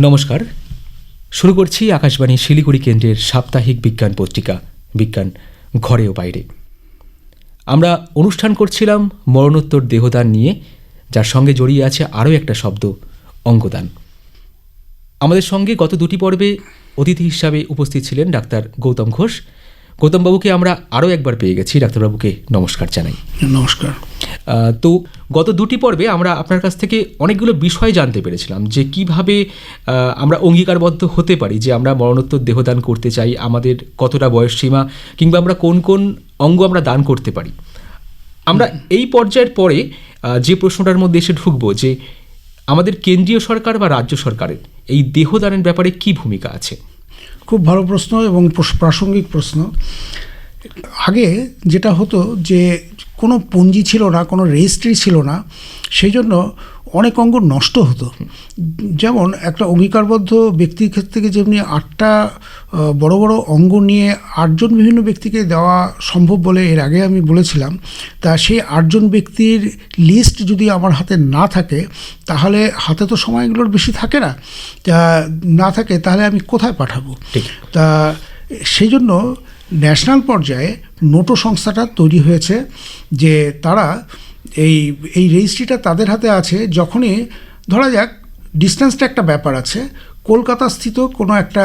নমস্কার। শুরু করছি আকাশবাণী শিলিগুড়ি কেন্দ্রের সাপ্তাহিক বিজ্ঞান পত্রিকা, বিজ্ঞান ঘরে ও বাইরে। আমরা অনুষ্ঠান করছিলাম মরণোত্তর দেহদান নিয়ে, যার সঙ্গে জড়িয়ে আছে আরও একটা শব্দ, অঙ্গদান। আমাদের সঙ্গে গত দুটি পর্বে অতিথি হিসাবে উপস্থিত ছিলেন ডাক্তার গৌতম ঘোষ গৌতমবাবুকে আমরা আরও একবার পেয়ে গেছি। ডাক্তারবাবুকে নমস্কার জানাই। নমস্কার। তো গত দুটি পর্বে আমরা আপনার কাছ থেকে অনেকগুলো বিষয় জানতে পেরেছিলাম যে কীভাবে আমরা অঙ্গীকারবদ্ধ হতে পারি যে আমরা মরণোত্তর দেহদান করতে চাই আমাদের কতটা বয়স সীমা কিংবা আমরা কোন কোন অঙ্গ আমরা দান করতে পারি। আমরা এই পর্যায়ের পরে যে প্রশ্নটার মধ্যে এসে ঢুকবো যে আমাদের কেন্দ্রীয় সরকার বা রাজ্য সরকারের এই দেহদানের ব্যাপারে কি ভূমিকা আছে? খুব ভালো প্রশ্ন এবং প্রাসঙ্গিক প্রশ্ন। আগে যেটা হতো যে কোনো পুঁজি ছিল না কোনো রেজিস্ট্রি ছিল না সেই জন্য অনেক অঙ্গ নষ্ট হতো। যেমন একটা অঙ্গীকারবদ্ধ ব্যক্তির ক্ষেত্রে থেকে যেমনি আটটা বড় বড় অঙ্গ নিয়ে আটজন বিভিন্ন ব্যক্তিকে দেওয়া সম্ভব বলে এর আগে আমি বলেছিলাম তা সেই আটজন ব্যক্তির লিস্ট যদি আমার হাতে না থাকে তাহলে হাতে তো সময়গুলোর বেশি থাকে না। তা না থাকে তাহলে আমি কোথায় পাঠাবো? তা সেই জন্য ন্যাশনাল পর্যায়ে নোটো সংস্থাটা তৈরি হয়েছে যে তারা এই এই রেজিস্ট্রিটা তাদের হাতে আছে যখনই, ধরা যাক ডিস্টেন্সটা একটা ব্যাপার আছে কলকাতা স্থিত কোনো একটা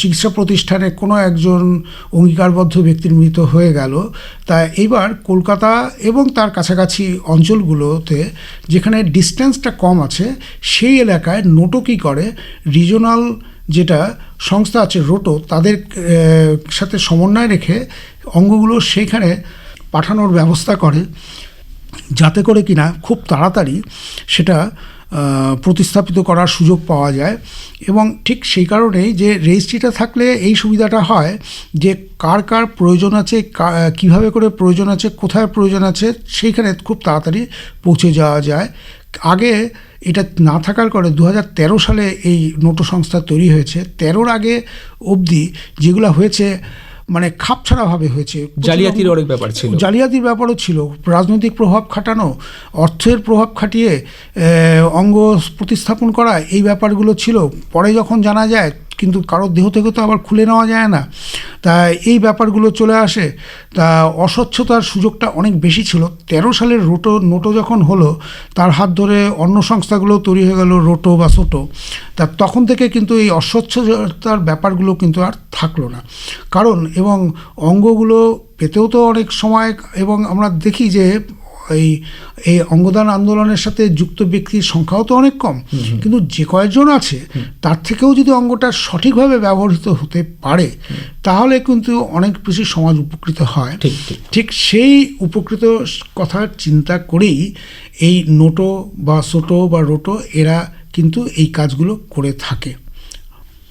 চিকিৎসা প্রতিষ্ঠানে কোনো একজন অঙ্গীকারবদ্ধ ব্যক্তির মৃত হয়ে গেল, তা এইবার কলকাতা এবং তার কাছাকাছি অঞ্চলগুলোতে যেখানে ডিস্টেন্সটা কম আছে, সেই এলাকায় নোটো কী করে? রিজনাল যেটা সংস্থা আছে রোটো, তাদের সাথে সমন্বয় রেখে অঙ্গগুলো সেইখানে পাঠানোর ব্যবস্থা করে, যাতে করে কিনা খুব তাড়াতাড়ি সেটা প্রতিস্থাপিত করার সুযোগ পাওয়া যায়। এবং ঠিক সেই কারণেই যে রেজিস্ট্রিটা থাকলে এই সুবিধাটা হয় যে কার কার প্রয়োজন আছে কীভাবে করে প্রয়োজন আছে, কোথায় প্রয়োজন আছে, সেইখানে খুব তাড়াতাড়ি পৌঁছে যাওয়া যায়। আগে এটা না থাকার কারণে দু হাজার তেরো সালে এই নোটো সংস্থা তৈরি হয়েছে। তেরোর আগে অবধি যেগুলো হয়েছে মানে খাপছাড়াভাবে হয়েছে জালিয়াতির অনেক ব্যাপার ছিল। জালিয়াতির ব্যাপারও ছিল রাজনৈতিক প্রভাব খাটানো অর্থের প্রভাব খাটিয়ে অঙ্গ প্রতিস্থাপন করা এই ব্যাপারগুলো ছিল। পরে যখন জানা যায় কিন্তু কারোর দেহ থেকে তো আবার খুলে নেওয়া যায় না। তা এই ব্যাপারগুলো চলে আসে। তা অস্বচ্ছতার সুযোগটা অনেক বেশি ছিল। তেরো সালের রোটো, নোটো যখন হলো, তার হাত ধরে অন্য সংস্থাগুলো তৈরি হয়ে গেল রোটো বা সোটো। তা তখন থেকে কিন্তু এই অস্বচ্ছতার ব্যাপারগুলো কিন্তু আর থাকল না। কারণ এবং অঙ্গগুলো পেতেও তো অনেক সময়, এবং আমরা দেখি যে এই এই অঙ্গদান আন্দোলনের সাথে যুক্ত ব্যক্তির সংখ্যাও তো অনেক কম। কিন্তু যে কয়েকজন আছে তার থেকেও যদি অঙ্গটা সঠিকভাবে ব্যবহৃত হতে পারে তাহলে কিন্তু অনেক বেশি সমাজ উপকৃত হয়। ঠিক, সেই উপকৃত কথা চিন্তা করেই এই নোটো বা সোটো বা রোটো এরা কিন্তু এই কাজগুলো করে থাকে।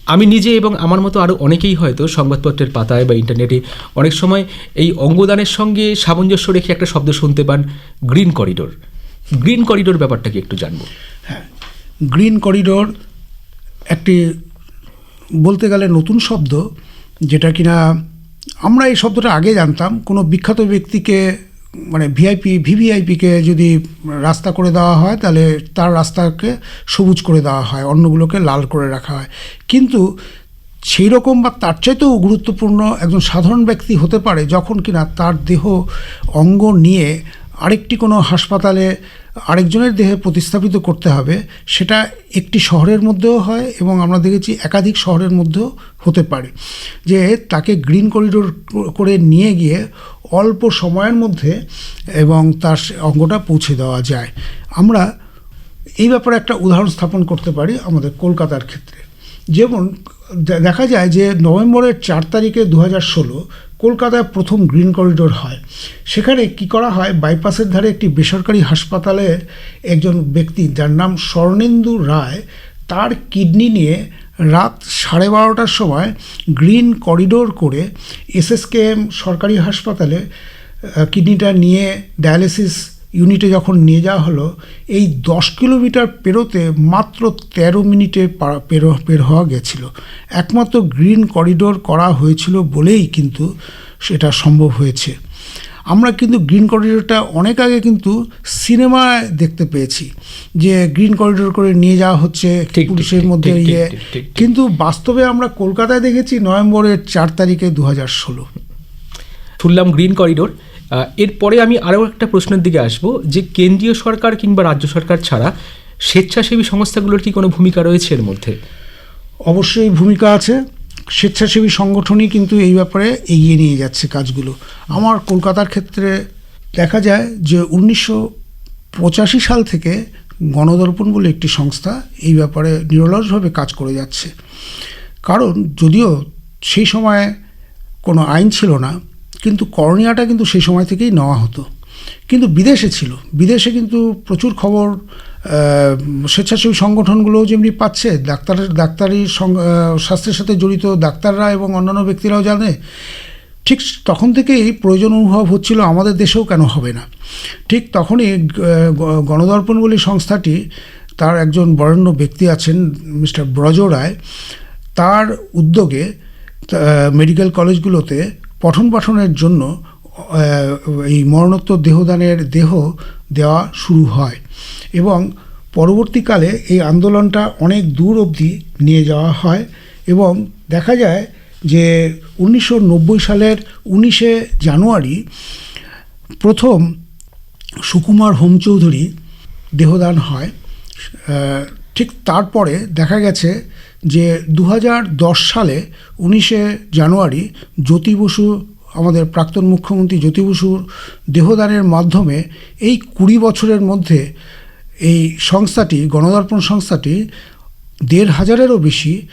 আমি নিজে এবং আমার মতো আরও অনেকেই হয়তো সংবাদপত্রের পাতায় বা ইন্টারনেটে অনেক সময় এই অঙ্গদানের সঙ্গে সামঞ্জস্য রেখে একটা শব্দ শুনতে পান গ্রিন করিডোর। গ্রিন করিডোর ব্যাপারটা কি একটু জানব। গ্রিন করিডোর একটি বলতে গেলে নতুন শব্দ, যেটা কিনা আমরা এই শব্দটা আগে জানতাম। কোনো বিখ্যাত ব্যক্তিকে মানে ভিআইপি ভিভিআইপিকে যদি রাস্তা করে দেওয়া হয়, তাহলে তার রাস্তাকে সবুজ করে দেওয়া হয়, অন্যগুলোকে লাল করে রাখা হয়। কিন্তু সেই রকম বা তার চাইতেও গুরুত্বপূর্ণ একজন সাধারণ ব্যক্তি হতে পারে যখন কিনা তার দেহ অঙ্গ নিয়ে আরেকটি কোনো হাসপাতালে আরেকজনের দেহে প্রতিস্থাপিত করতে হবে, সেটা একটি শহরের মধ্যেও হয় এবং আমরা দেখেছি একাধিক শহরের মধ্যেও হতে পারে। যে তাকে গ্রিন করিডোর করে নিয়ে গিয়ে অল্প সময়ের মধ্যে এবং তার অঙ্গটা পৌঁছে দেওয়া যায়। আমরা এই ব্যাপারে একটা উদাহরণ স্থাপন করতে পারি আমাদের কলকাতার ক্ষেত্রে। যেমন দেখা যায় যে নভেম্বরের চার তারিখে দু হাজার ষোলো কলকাতায় প্রথম গ্রিন করিডোর হয়। সেখানে কি করা হয়? বাইপাসের ধারে একটি বেসরকারি হাসপাতালের একজন ব্যক্তি যার নাম স্বর্ণেন্দু রায়, তার কিডনি নিয়ে রাত সাড়ে বারোটার সময় গ্রিন করিডোর করে এসএসকেএম সরকারি হাসপাতালে কিডনিটা নিয়ে ডায়ালিসিস ইউনিটে যখন নিয়ে যাওয়া হলো, এই দশ কিলোমিটার পেরোতে মাত্র তেরো মিনিটে পা- পেরো পের হওয়া গেছিল। একমাত্র গ্রিন করিডোর করা হয়েছিল বলেই কিন্তু সেটা সম্ভব হয়েছে। আমরা কিন্তু গ্রিন করিডোরটা অনেক আগে কিন্তু সিনেমায় দেখতে পেয়েছি যে গ্রিন করিডোর করে নিয়ে যাওয়া হচ্ছে পুলিশের মধ্যে ইয়ে। কিন্তু বাস্তবে আমরা কলকাতায় দেখেছি নভেম্বরের চার তারিখে দু হাজার ষোলো। শুনলাম গ্রিন করিডোর এরপরে আমি আরও একটা প্রশ্নের দিকে আসব যে কেন্দ্রীয় সরকার কিংবা রাজ্য সরকার ছাড়া স্বেচ্ছাসেবী সংস্থাগুলোর কি কোনো ভূমিকা রয়েছে এর মধ্যে? অবশ্যই ভূমিকা আছে। স্বেচ্ছাসেবী সংগঠনই কিন্তু এই ব্যাপারে এগিয়ে নিয়ে যাচ্ছে কাজগুলো। আমার কলকাতার ক্ষেত্রে দেখা যায় যে উনিশশো পঁচাশি সাল থেকে গণদর্পণ বলে একটি সংস্থা এই ব্যাপারে নিরলসভাবে কাজ করে যাচ্ছে। কারণ যদিও সেই সময় কোনো আইন ছিল না, কিন্তু করণীয়াটা কিন্তু সেই সময় থেকেই নেওয়া হতো। কিন্তু বিদেশে ছিল। বিদেশে কিন্তু প্রচুর খবর স্বেচ্ছাসেবী সংগঠনগুলোও যেমনি পাচ্ছে, ডাক্তার, ডাক্তারি স্বাস্থ্যের সাথে জড়িত ডাক্তাররা এবং অন্যান্য ব্যক্তিরাও জানে, ঠিক তখন থেকেই প্রয়োজন অনুভব হচ্ছিল আমাদের দেশেও কেন হবে না। ঠিক তখনই গণদর্পণ বলে সংস্থাটি তার একজন বরেণ্য ব্যক্তি আছেন, মিস্টার ব্রজ রায়, তার উদ্যোগে মেডিকেল কলেজগুলোতে পঠন পাঠনের জন্য এই মরণোত্তর দেহদানের দেহ দেওয়া শুরু হয়। এবং পরবর্তীকালে এই আন্দোলনটা অনেক দূর অবধি নিয়ে যাওয়া হয় এবং দেখা যায় যে উনিশশো নব্বই সালের উনিশে জানুয়ারি প্রথম সুকুমার হোম চৌধুরী দেহদান হয়। ঠিক তারপরে দেখা গেছে যে দু হাজার দশ সালে উনিশে জানুয়ারি জ্যোতি বসু আমাদের প্রাক্তন মুখ্যমন্ত্রী জ্যোতি বসুর দেহদানের মাধ্যমে এই কুড়ি বছরের মধ্যে এই সংস্থাটি গণদর্পণ সংস্থাটি দেড় হাজারেরও বেশি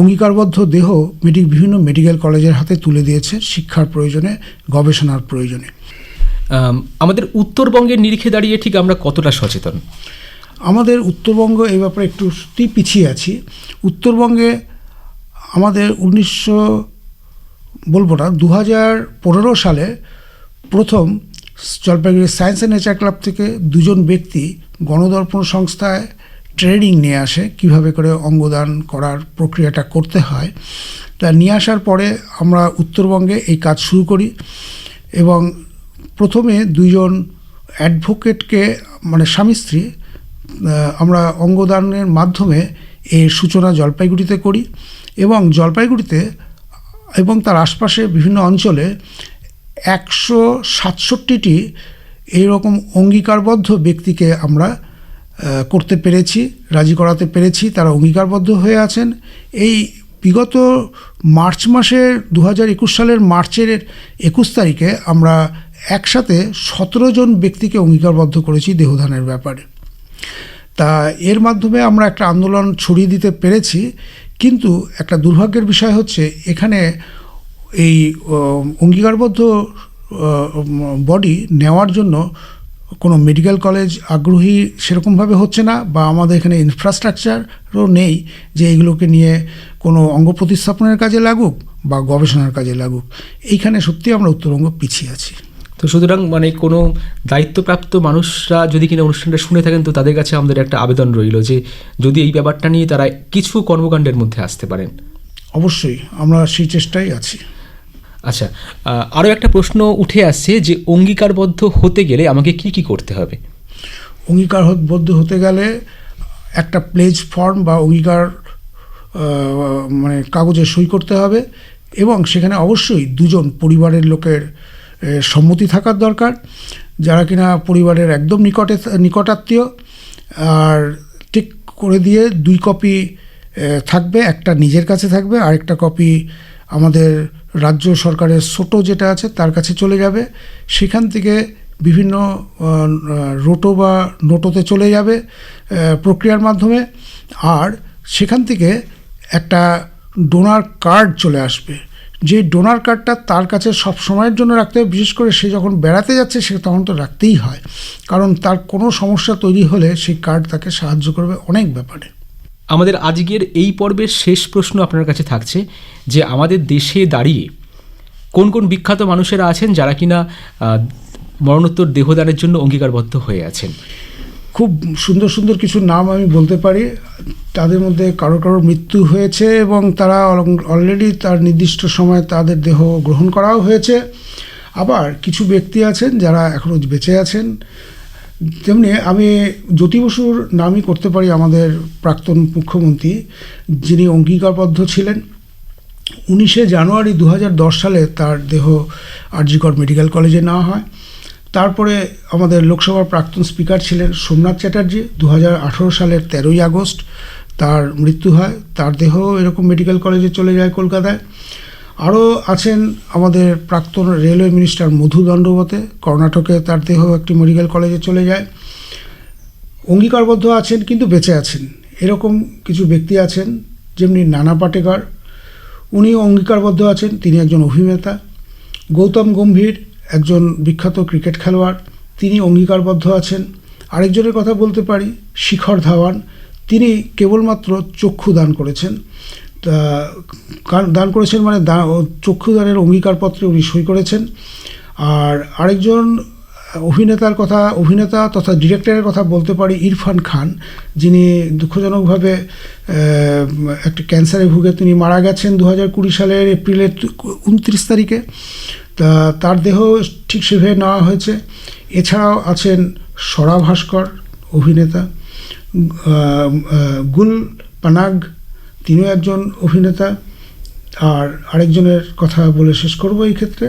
অঙ্গীকারবদ্ধ। দেহ মেডি বিভিন্ন মেডিকেল কলেজের হাতে তুলে দিয়েছে শিক্ষার প্রয়োজনে গবেষণার প্রয়োজনে। আমাদের উত্তরবঙ্গের নিরিখে দাঁড়িয়ে ঠিক আমরা কতটা সচেতন? আমাদের উত্তরবঙ্গ এই ব্যাপারে একটু পিছিয়ে আছি। উত্তরবঙ্গে আমাদের উনিশশো বলব না দু হাজার পনেরো সালে প্রথম Jalpaiguri science and nature club থেকে দুজন ব্যক্তি গণদর্পণ সংস্থায় ট্রেনিং নিয়ে আসে, কীভাবে করে অঙ্গদান করার প্রক্রিয়াটা করতে হয়। তা নিয়ে আসার পরে আমরা উত্তরবঙ্গে এই কাজ শুরু করি এবং প্রথমে দুইজন অ্যাডভোকেটকে মানে স্বামী স্ত্রী আমরা অঙ্গদানের মাধ্যমে এর সূচনা জলপাইগুড়িতে করি এবং জলপাইগুড়িতে এবং তার আশপাশে বিভিন্ন অঞ্চলে একশো সাতষট্টিটি এইরকম অঙ্গীকারবদ্ধ ব্যক্তিকে আমরা করতে পেরেছি, রাজি করাতে পেরেছি, তারা অঙ্গীকারবদ্ধ হয়ে আছেন। এই বিগত মার্চ মাসের দু একুশ সালের মার্চের একুশ তারিখে আমরা একসাথে সতেরো জন ব্যক্তিকে অঙ্গীকারবদ্ধ করেছি দেহদানের ব্যাপারে। তা এর মাধ্যমে আমরা একটা আন্দোলন ছড়িয়ে দিতে পেরেছি কিন্তু একটা দুর্ভাগ্যের বিষয় হচ্ছে এখানে এই অঙ্গীকারবদ্ধ বডি নেওয়ার জন্য কোনো মেডিকেল কলেজ আগ্রহী সেরকমভাবে হচ্ছে না বা আমাদের এখানে ইনফ্রাস্ট্রাকচারও নেই যে এইগুলোকে নিয়ে কোনো অঙ্গ প্রতিস্থাপনের কাজে লাগুক বা গবেষণার কাজে লাগুক। এইখানে সত্যি আমরা উত্তরবঙ্গ পিছিয়ে আছি। তো সুতরাং মানে কোনো দায়িত্বপ্রাপ্ত মানুষরা যদি কিনা অনুষ্ঠানটা শুনে থাকেন তো তাদের কাছে আমাদের একটা আবেদন রইল যে যদি এই ব্যাপারটা নিয়ে তারা কিছু কর্মকাণ্ডের মধ্যে আসতে পারেন। অবশ্যই আমরা সেই চেষ্টায় আছি। আচ্ছা আরও একটা প্রশ্ন উঠে আসছে যে অঙ্গীকারবদ্ধ হতে গেলে আমাকে কি কি করতে হবে? অঙ্গীকারবদ্ধ হতে গেলে একটা প্লেজ ফর্ম বা অঙ্গীকার মানে কাগজে সই করতে হবে এবং সেখানে অবশ্যই দুজন পরিবারের লোকের সম্মতি থাকার দরকার, যারা কিনা পরিবারের একদম নিকটে, নিকটাত্মীয়, আর ঠিক করে দিয়ে দুই কপি থাকবে, একটা নিজের কাছে থাকবে আর একটা কপি আমাদের রাজ্য সরকারের ছোটো যেটা আছে তার কাছে চলে যাবে। সেখান থেকে বিভিন্ন রোটো বা নোটোতে চলে যাবে প্রক্রিয়ার মাধ্যমে। আর সেখান থেকে একটা ডোনার কার্ড চলে আসবে। যে ডোনার কার্ডটা তার কাছে সব সময়ের জন্য রাখতে হবে, বিশেষ করে সে যখন বেড়াতে যাচ্ছে, সে তখন তো রাখতেই হয়। কারণ তার কোনো সমস্যা তৈরি হলে সেই কার্ড তাকে সাহায্য করবে অনেক ব্যাপারে। আমাদের আজকের এই পর্বের শেষ প্রশ্ন আপনার কাছে থাকছে যে আমাদের দেশে দাঁড়িয়ে কোন কোন বিখ্যাত মানুষেরা আছেন যারা কিনা মরণোত্তর দেহদানের জন্য অঙ্গীকারবদ্ধ হয়ে আছেন? খুব সুন্দর সুন্দর কিছু নাম আমি বলতে পারি। তাদের মধ্যে কারও কারও মৃত্যু হয়েছে এবং তারা অলরেডি তার নির্দিষ্ট সময়ে তাদের দেহ গ্রহণ করাও হয়েছে। আবার কিছু ব্যক্তি আছেন যারা এখনও বেঁচে আছেন। তেমনি আমি জ্যোতি বসুর নামই করতে পারি আমাদের প্রাক্তন মুখ্যমন্ত্রী, যিনি অঙ্গীকারবদ্ধ ছিলেন। উনিশে জানুয়ারি দু হাজার দশ সালে তার দেহ আরজিকর মেডিকেল কলেজে নেওয়া হয়। তারপরে আমাদের লোকসভার প্রাক্তন স্পিকার ছিলেন সোমনাথ চ্যাটার্জি দু হাজার আঠেরো সালের তেরোই আগস্ট তার মৃত্যু হয়। তার দেহ এরকম মেডিকেল কলেজে চলে যায় কলকাতায়। আরও আছেন আমাদের প্রাক্তন রেলওয়ে মিনিস্টার মধু দণ্ডবতে। কর্ণাটকে তার দেহ একটি মেডিকেল কলেজে চলে যায়। অঙ্গীকারবদ্ধ আছেন কিন্তু বেঁচে আছেন। এরকম কিছু ব্যক্তি আছেন, যেমনি নানা পাটেকর। উনিও অঙ্গীকারবদ্ধ আছেন, তিনি একজন অভিনেতা। গৌতম গম্ভীর একজন বিখ্যাত ক্রিকেট খেলোয়াড়, তিনি অঙ্গীকারবদ্ধ আছেন। আরেকজনের কথা বলতে পারি, শিখর ধাওয়ান। তিনি কেবলমাত্র চক্ষু দান করেছেন। দান করেছেন মানে চক্ষুদানের অঙ্গীকারপত্রে উনি সই করেছেন। আর আরেকজন অভিনেতার কথা, অভিনেতা তথা ডিরেক্টরের কথা বলতে পারি, ইরফান খান। যিনি দুঃখজনকভাবে একটি ক্যান্সারে ভুগে তিনি মারা গেছেন দু হাজার কুড়ি সালের এপ্রিলের উনত্রিশ তারিখে। তা তার দেহ ঠিক সেভাবে নেওয়া হয়েছে। এছাড়াও আছেন স্বরা ভাস্কর অভিনেতা গুল পানাগ, তিনিও একজন অভিনেতা। আর আরেকজনের কথা বলে শেষ করব এই ক্ষেত্রে,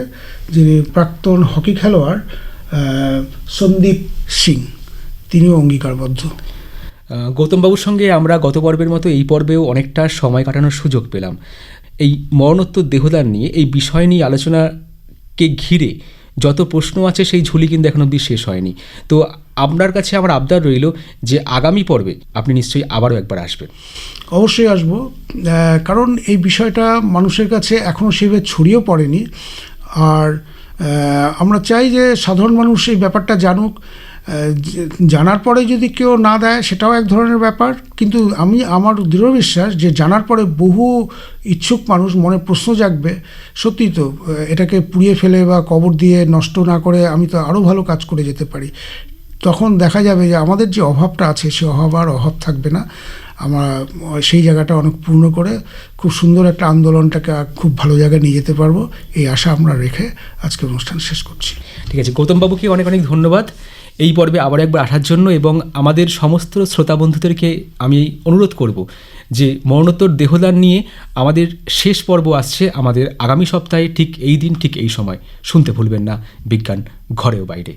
যিনি প্রাক্তন হকি খেলোয়াড় সন্দীপ সিং। তিনিও অঙ্গীকারবদ্ধ। গৌতমবাবুর সঙ্গে আমরা গত পর্বের মতো এই পর্বেও অনেকটা সময় কাটানোর সুযোগ পেলাম। এই মরণোত্তর দেহদান নিয়ে, এই বিষয় নিয়ে আলোচনাকে ঘিরে যত প্রশ্ন আছে সেই ঝুলি কিন্তু এখন অব্দি শেষ হয়নি। তো আপনার কাছে আমার আবদার রইল যে আগামী পর্বে আপনি নিশ্চয়ই আবারও একবার আসবেন। অবশ্যই আসব। কারণ এই বিষয়টা মানুষের কাছে এখনও সেভাবে ছড়িয়েও পড়েনি। আর আমরা চাই যে সাধারণ মানুষ এই ব্যাপারটা জানুক। জানার পরে যদি কেউ না দেয়, সেটাও এক ধরনের ব্যাপার। কিন্তু আমি, আমার দৃঢ় বিশ্বাস যে জানার পরে বহু ইচ্ছুক মানুষ মনে প্রশ্ন জাগবে সত্যি তো এটাকে পুড়িয়ে ফেলে বা কবর দিয়ে নষ্ট না করে আমি তো আরও ভালো কাজ করে যেতে পারি। তখন দেখা যাবে যে আমাদের যে অভাবটা আছে, সে অভাব আর অভাব থাকবে না। আমরা সেই জায়গাটা অনেক পূর্ণ করে খুব সুন্দর একটা আন্দোলনটাকে খুব ভালো জায়গায় নিয়ে যেতে পারব। এই আশা আমরা রেখে আজকে অনুষ্ঠান শেষ করছি। ঠিক আছে, গৌতমবাবুকে অনেক অনেক ধন্যবাদ। এই পর্বে আবার একবার আসার জন্য এবং আমাদের সমস্ত শ্রোতা বন্ধুদেরকে আমি অনুরোধ করব যে মরণোত্তর দেহদান নিয়ে আমাদের শেষ পর্ব আসছে আমাদের আগামী সপ্তাহে ঠিক এই দিন, ঠিক এই সময়। শুনতে ভুলবেন না বিজ্ঞান ঘরেও বাইরে।